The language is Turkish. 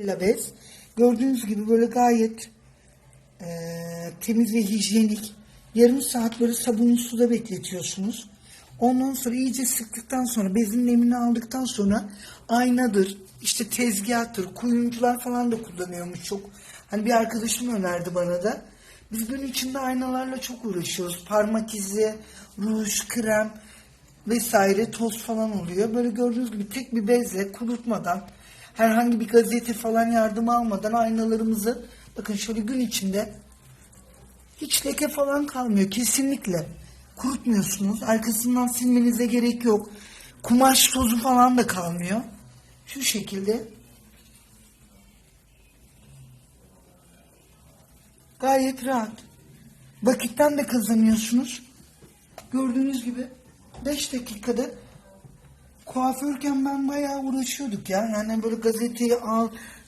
bez. Gördüğünüz gibi böyle gayet eee, temiz ve hijyenik. Yarım saat böyle sabunlu suda bekletiyorsunuz. Ondan sonra iyice sıktıktan sonra bezin nemini aldıktan sonra aynadır, işte tezgahtır, kuyumcular falan da kullanıyormuş çok. Hani bir arkadaşım önerdi bana da. Biz gün içinde aynalarla çok uğraşıyoruz. Parmak izi, ruj, krem vesaire toz falan oluyor. Böyle gördüğünüz gibi tek bir bezle kurutmadan herhangi bir gazete falan yardım almadan aynalarımızı bakın şöyle gün içinde hiç leke falan kalmıyor kesinlikle. Kurutmuyorsunuz. Arkasından silmenize gerek yok. Kumaş tozu falan da kalmıyor. Şu şekilde. Gayet rahat. Vakitten de kazanıyorsunuz. Gördüğünüz gibi 5 dakikada kuaförken ben bayağı uğraşıyorduk ya. Yani böyle gazeteyi al,